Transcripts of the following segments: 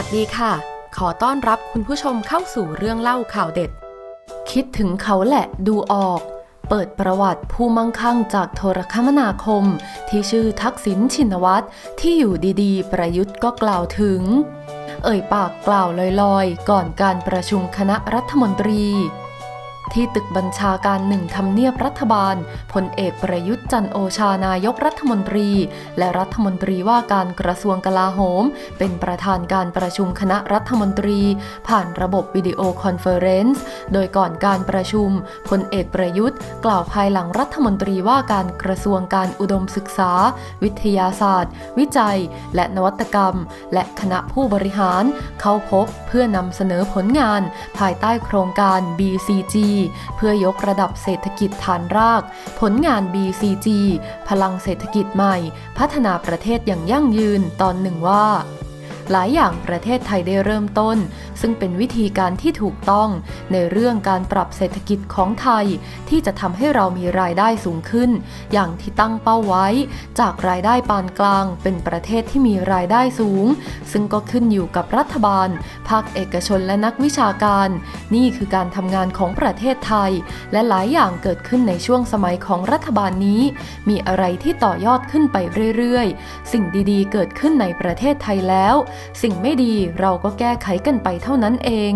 วัสดีค่ะ ขอต้อนรับคุณผู้ชมเข้าสู่เรื่องเล่าข่าวเด็ด คิดถึงเขาแหละดูออก เปิดประวัติผู้มั่งคั่งจากโทรคมนาคม ที่ชื่อทักษิณชินวัตรที่อยู่ดีๆ ประยุทธ์ก็กล่าวถึง เอ่ยปากกล่าวลอยๆ ก่อนการประชุมคณะรัฐมนตรี ที่ตึกบัญชาการหนึ่งทำเนียบรัฐบาลพลเอกประยุทธ์จันโอชานายกรัฐมนตรี และรัฐมนตรีว่าการกระทรวงกลาโหม เป็นประธานการประชุมคณะรัฐมนตรี ผ่านระบบวิดีโอคอนเฟอเรนซ์โดยก่อนการประชุมพลเอกประยุทธ์ กล่าวภายหลังรัฐมนตรีว่าการกระทรวงการอุดมศึกษา วิทยาศาสตร์ วิจัย และนวัตกรรม และคณะผู้บริหาร เข้าพบเพื่อนำเสนอผลงาน ภายใต้โครงการ BCG เพื่อยกระดับเศรษฐกิจฐานราก ผลงาน BCG พลังเศรษฐกิจใหม่ พัฒนาประเทศอย่างยั่งยืนตอนหนึ่งว่า หลายอย่างประเทศไทยได้เริ่มต้น ซึ่งเป็นวิธีการที่ถูกต้องในเรื่องการปรับเศรษฐกิจของไทย ที่จะทำให้เรามีรายได้สูงขึ้น อย่างที่ตั้งเป้าไว้ จากรายได้ปานกลาง เป็นประเทศที่มีรายได้สูง ซึ่งก็ขึ้นอยู่กับรัฐบาล ภาคเอกชนและนักวิชาการ นี่คือการทำงานของประเทศไทย และหลายอย่างเกิดขึ้นในช่วงสมัยของรัฐบาลนี้ มีอะไรที่ต่อยอดขึ้นไปเรื่อยๆ สิ่งดีๆ เกิดขึ้นในประเทศไทยแล้วสิ่งไม่ดีเราก็แก้ไขกันไปเท่านั้นเอง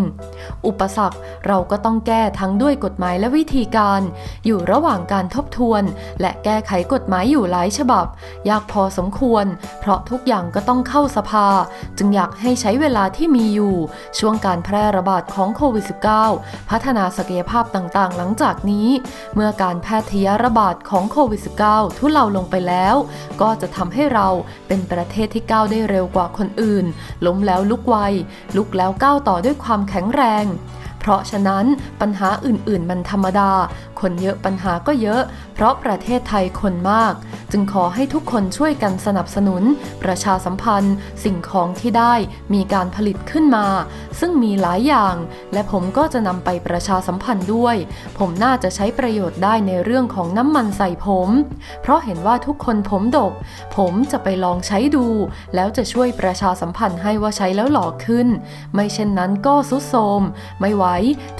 อุปสรรคเราก็ต้องแก้ทั้งด้วยกฎหมายและวิธีการ อยู่ระหว่างการทบทวน และแก้ไขกฎหมายอยู่หลายฉบับ ยากพอสมควร เพราะทุกอย่างก็ต้องเข้าสภา จึงอยากให้ใช้เวลาที่มีอยู่ ช่วงการแพร่ระบาดของโควิด -19 พัฒนาศักยภาพต่างๆ หลังจากนี้ เมื่อการแพร่ทยระบาดของโควิด -19 ทุเลาลงไปแล้ว ก็จะทำให้เราเป็นประเทศที่ก้าวได้เร็วกว่าคนอื่น ล้มแล้วลุกไวลุกแล้วก้าวต่อด้วยความแข็งแรงง เพราะฉะนั้นปัญหาอื่นๆ มันธรรมดา คนเยอะปัญหาก็เยอะ เพราะประเทศไทยคนมาก จึงขอให้ทุกคนช่วยกันสนับสนุน ประชาสัมพันธ์ สิ่งของที่ได้มีการผลิตขึ้นมา ซึ่งมีหลายอย่าง และผมก็จะนำไปประชาสัมพันธ์ด้วย ผมน่าจะใช้ประโยชน์ได้ในเรื่องของน้ำมันใส่ผม เพราะเห็นว่าทุกคนผมดก ผมจะไปลองใช้ดู แล้วจะช่วยประชาสัมพันธ์ให้ว่าใช้แล้วหล่อขึ้น ไม่เช่นนั้นก็สุดโทมไม่ไหว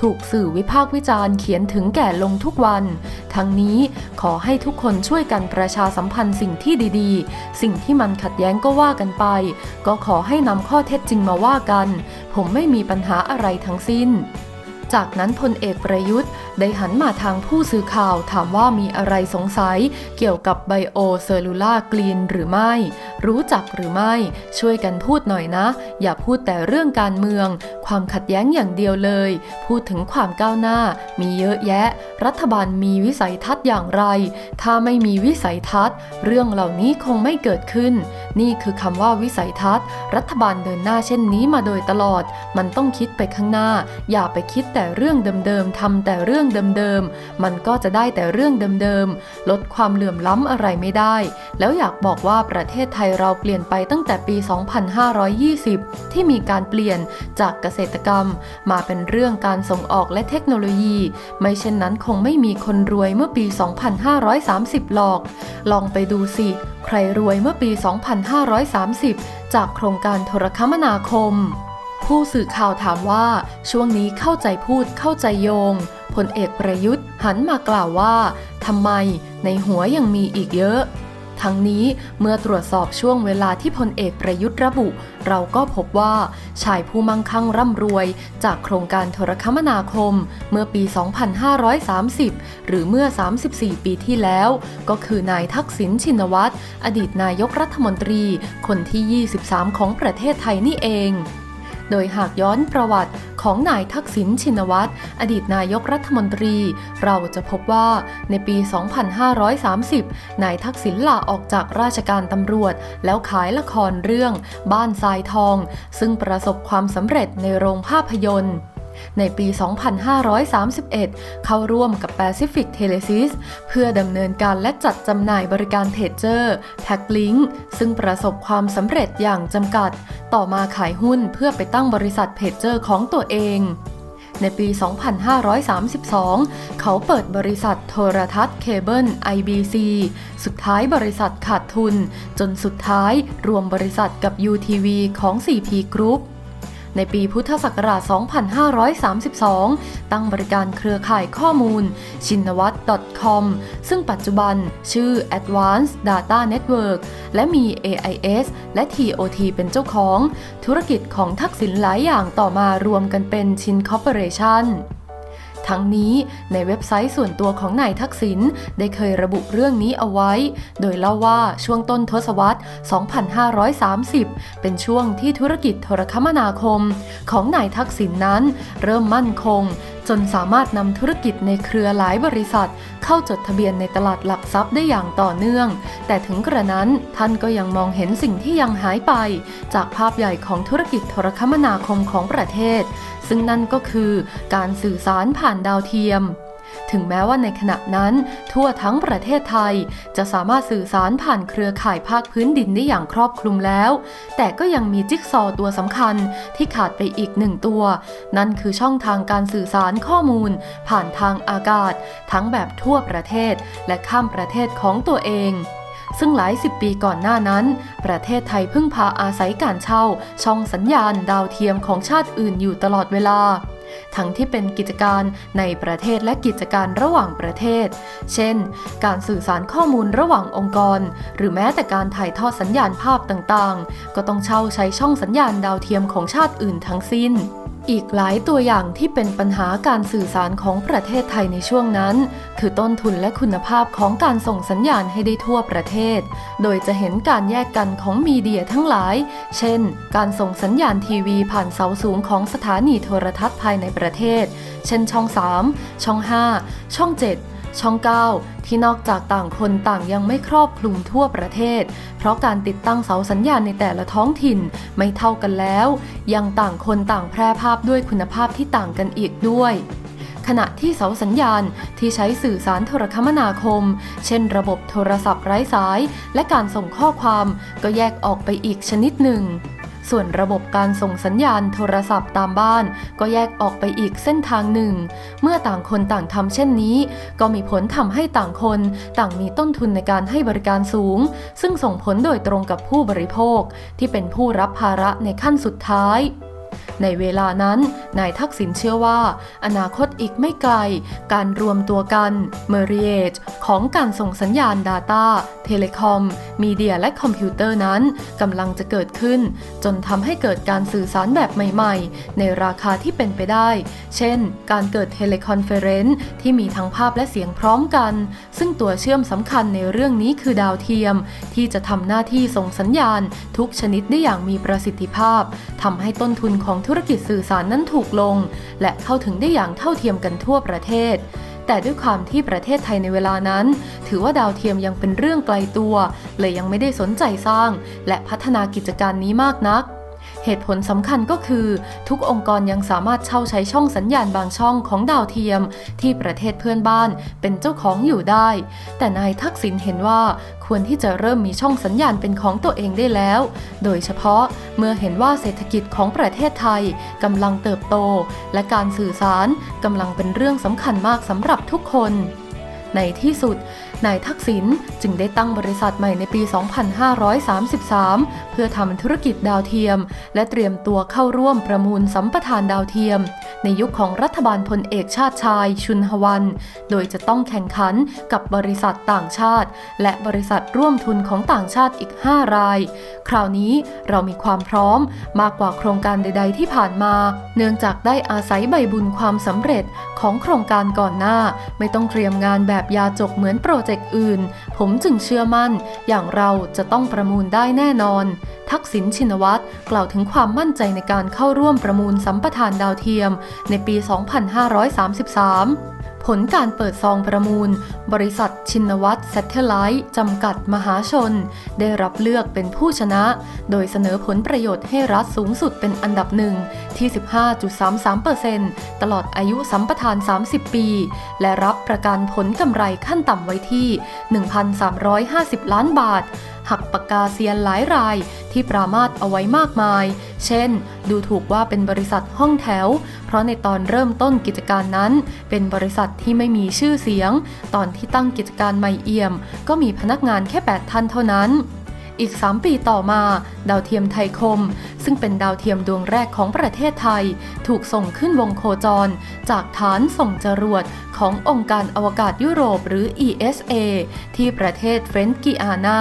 ถูกสื่อวิพากษ์วิจารณ์เขียนถึงแก่ลงทุกวัน ทั้งนี้ขอให้ทุกคนช่วยกันประชาสัมพันธ์สิ่งที่ดีๆ สิ่งที่มันขัดแย้งก็ว่ากันไป ก็ขอให้นำข้อเท็จจริงมาว่ากัน ผมไม่มีปัญหาอะไรทั้งสิ้นจากนั้นพลเอกประยุทธ์ได้หันมาทางผู้สื่อข่าวถามว่ามีอะไรสงสัยเกี่ยวกับไบโอเซลลูลากลีนหรือไม่ รู้จักหรือไม่ ช่วยกันพูดหน่อยนะ อย่าพูดแต่เรื่องการเมือง ความขัดแย้งอย่างเดียวเลย พูดถึงความก้าวหน้า มีเยอะแยะ รัฐบาลมีวิสัยทัศน์อย่างไร ถ้าไม่มีวิสัยทัศน์ เรื่องเหล่านี้คงไม่เกิดขึ้น นี่คือคำว่าวิสัยทัศน์ รัฐบาลเดินหน้าเช่นนี้มาโดยตลอด มันต้องคิดไปข้างหน้า อย่าไปคิดแต่เรื่องเดิมๆทำแต่เรื่องเดิมๆมันก็จะได้แต่เรื่องเดิมๆลดความเหลื่อมล้ำอะไรไม่ได้ แล้วอยากบอกว่าประเทศไทยเราเปลี่ยนไปตั้งแต่ปี 2520 ที่มีการเปลี่ยนจากเกษตรกรรม มาเป็นเรื่องการส่งออกและเทคโนโลยี ไม่เช่นนั้นคงไม่มีคนรวยเมื่อปี 2530 หรอก ลองไปดูสิ ใครรวยเมื่อปี 2530 จากโครงการโทรคมนาคม ผู้สื่อข่าวถามว่า ช่วงนี้เข้าใจพูดเข้าใจโยงพลเอกประยุทธ์หันมากล่าวว่าทำไมในหัวยังมีอีกเยอะ ทั้งนี้เมื่อตรวจสอบช่วงเวลาที่พลเอกประยุทธ์ระบุ เราก็พบว่าชายผู้มั่งคั่งร่ำรวย จากโครงการโทรคมนาคม เมื่อปี 2530 หรือเมื่อ 34 ปีที่แล้ว ก็คือนายทักษิณชินวัตรอดีตนายกรัฐมนตรี คนที่ 23 ของประเทศไทยนี่เอง โดยหากย้อนประวัติ ของนายทักษิณชินวัตร อดีตนายกรัฐมนตรี เราจะพบว่าในปี 2530 นายทักษิณลาออกจากราชการตำรวจ แล้วขายละครเรื่อง บ้านทรายทอง ซึ่งประสบความสำเร็จในโรงภาพยนตร์ ในปี 2531 เข้าร่วมกับ Pacific Telesis เพื่อดำเนินการและจัดจำหน่ายบริการเพจเจอร์แพ็กลิงซึ่งประสบความสำเร็จอย่างจำกัด ต่อมาขายหุ้นเพื่อไปตั้งบริษัทเพจเจอร์ของตัวเองในปี 2532 เขาเปิดบริษัทโทรทัศน์เคเบิล IBC สุดท้ายบริษัทขาดทุน จนสุดท้ายรวมบริษัทกับ UTV ของ 4P Group ในปีพุทธศักราช 2532 ตั้งบริการเครือข่ายข้อมูล ชินวัต .com ซึ่งปัจจุบันชื่อ Advanced Data Network และมี AIS และ TOT เป็นเจ้าของ ธุรกิจของทักษิณหลายอย่างต่อมารวมกันเป็นชินคอร์ปอเรชั่น ทั้งนี้ในเว็บไซต์ส่วนตัวของนายทักษิณได้เคยระบุเรื่องนี้เอาไว้ โดยเล่าว่าช่วงต้นทศวรรษ 2530 เป็นช่วงที่ธุรกิจโทรคมนาคม ของนายทักษิณนนั้น เริ่มมั่นคง จนสามารถนำธุรกิจในเครือหลายบริษัท เข้าจดทะเบียนในตลาดหลักทรัพย์ได้อย่างต่อเนื่อง แต่ถึงกระนั้นท่านก็ยังมองเห็นสิ่งที่ยังหายไป จากภาพใหญ่ของธุรกิจโทรคมนาคมของประเทศ ซึ่งนั่นก็คือการสื่อสารผ่านดาวเทียม ถึงแม้ว่าในขณะนั้นทั่วทั้งประเทศไทย จะสามารถสื่อสารผ่านเครือข่ายภาคพื้นดินได้อย่างครอบคลุมแล้ว แต่ก็ยังมีจิ๊กซอว์ตัวสำคัญที่ขาดไปอีกหนึ่งตัว นั่นคือช่องทางการสื่อสารข้อมูล ผ่านทางอากาศ ทั้งแบบทั่วประเทศ และข้ามประเทศของตัวเองซึ่งหลายสิบปีก่อนหน้านั้น ประเทศไทยพึ่งพาอาศัยการเช่า ช่องสัญญาณดาวเทียมของชาติอื่นอยู่ตลอดเวลา ทั้งที่เป็นกิจการในประเทศและกิจการระหว่างประเทศ เช่น การสื่อสารข้อมูลระหว่างองค์กร หรือแม้แต่การถ่ายทอดสัญญาณภาพต่างๆ ก็ต้องเช่าใช้ช่องสัญญาณดาวเทียมของชาติอื่นทั้งสิ้น อีกหลายตัวอย่างที่เป็นปัญหาการสื่อสารของประเทศไทยในช่วงนั้น คือต้นทุนและคุณภาพของการส่งสัญญาณให้ได้ทั่วประเทศ โดยจะเห็นการแยกกันของมีเดียทั้งหลาย เช่น การส่งสัญญาณทีวีผ่านเสาสูงของสถานีโทรทัศน์ภายในประเทศ เช่นช่อง 3 ช่อง 5 ช่อง 7 ช่อง 9 ที่นอกจากต่างคนต่างยังไม่ครอบคลุมทั่วประเทศ เพราะการติดตั้งเสาสัญญาณในแต่ละท้องถิ่นไม่เท่ากันแล้ว ยังต่างคนต่างแพร่ภาพด้วยคุณภาพที่ต่างกันอีกด้วยขณะที่เสาสัญญาณที่ใช้สื่อสารโทรคมนาคม เช่นระบบโทรศัพท์ไร้สาย และการส่งข้อความก็แยกออกไปอีกชนิดหนึ่ง ส่วนระบบการส่งสัญญาณโทรศัพท์ตามบ้าน ก็แยกออกไปอีกเส้นทางหนึ่ง เมื่อต่างคนต่างทำเช่นนี้ ก็มีผลทำให้ต่างคน ต่างมีต้นทุนในการให้บริการสูง ซึ่งส่งผลโดยตรงกับผู้บริโภค ที่เป็นผู้รับภาระในขั้นสุดท้าย ในเวลานั้น นายทักษิณเชื่อว่า อนาคตอีกไม่ไกล การรวมตัวกัน Marriage ของการส่งสัญญาณ Data เทเลคอม มีเดียและคอมพิวเตอร์นั้นกำลังจะเกิดขึ้น จนทำให้เกิดการสื่อสารแบบใหม่ๆ ในราคาที่เป็นไปได้ เช่น การเกิดเทเลคอนเฟอเรนซ์ที่มีทั้งภาพและเสียงพร้อมกัน ซึ่งตัวเชื่อมสำคัญในเรื่องนี้คือดาวเทียม ที่จะทำหน้าที่ส่งสัญญาณ ทุกชนิดได้อย่างมีประสิทธิภาพทำให้ต้นทุนของธุรกิจสื่อสารนั้นถูกลง และเข้าถึงได้อย่างเท่าเทียมกันทั่วประเทศ แต่ด้วยความที่ประเทศไทยในเวลานั้น ถือว่าดาวเทียมยังเป็นเรื่องไกลตัว เลยยังไม่ได้สนใจสร้าง และพัฒนากิจการนี้มากนัก เหตุผลสำคัญก็คือ ทุกองค์กรยังสามารถเช่าใช้ช่องสัญญาณบางช่องของดาวเทียม ที่ประเทศเพื่อนบ้านเป็นเจ้าของอยู่ได้ แต่นายทักษิณเห็นว่าควรที่จะเริ่มมีช่องสัญญาณเป็นของตัวเองได้แล้ว โดยเฉพาะเมื่อเห็นว่าเศรษฐกิจของประเทศไทยกำลังเติบโต และการสื่อสารกำลังเป็นเรื่องสำคัญมากสำหรับทุกคน ในที่สุด นายทักษิณจึงได้ตั้งบริษัทใหม่ในปี 2533 เพื่อทำธุรกิจดาวเทียม และเตรียมตัวเข้าร่วมประมูลสัมปทานดาวเทียม ในยุคของรัฐบาลพลเอกชาติชาย ชุนหวัน โดยจะต้องแข่งขันกับบริษัทต่างชาติ และบริษัทร่วมทุนของต่างชาติอีก 5 ราย คราวนี้เรามีความพร้อมมากกว่าโครงการใด ๆ ที่ผ่านมา เนื่องจากได้อาศัยใบบุญความสำเร็จของโครงการก่อนหน้า ไม่ต้องเตรียมงานแบบยาจกเหมือนโปรเจกต์อื่น ผมจึงเชื่อมั่น อย่างเราจะต้องประมูลได้แน่นอน ทักษิณชินวัตรกล่าวถึงความมั่นใจในการเข้าร่วมประมูลสัมปทานดาวเทียม ในปี 2533 ผลการเปิดซองประมูล บริษัทชินวัตร s a t เท l ไลท์จำกัดมหาชน ได้รับเลือกเป็นผู้ชนะ โดยเสนอผลประโยชน์ให้รัฐสูงสุดเป็นอันดับหนึ่งที่ 15.33%ตลอดอายุสัมปทาน 30 ปี และรับประกันผลกำไรขั้นต่ำไว้ที่ 1,350 ล้านบาท หักปากกาเซียนหลายรายที่ปรามาสเอาไว้มากมาย เช่น ดูถูกว่าเป็นบริษัทห้องแถว เพราะในตอนเริ่มต้นกิจการนั้น เป็นบริษัทที่ไม่มีชื่อเสียง ตอนที่ตั้งกิจการใหม่เอี่ยม ก็มีพนักงานแค่ 8 ท่านเท่านั้นอีก 3 ปีต่อมา ดาวเทียมไทยคม ซึ่งเป็นดาวเทียมดวงแรกของประเทศไทย ถูกส่งขึ้นวงโคจร จากฐานส่งจรวดขององค์การอวกาศยุโรปหรือ ESA ที่ประเทศเฟรนกิอานา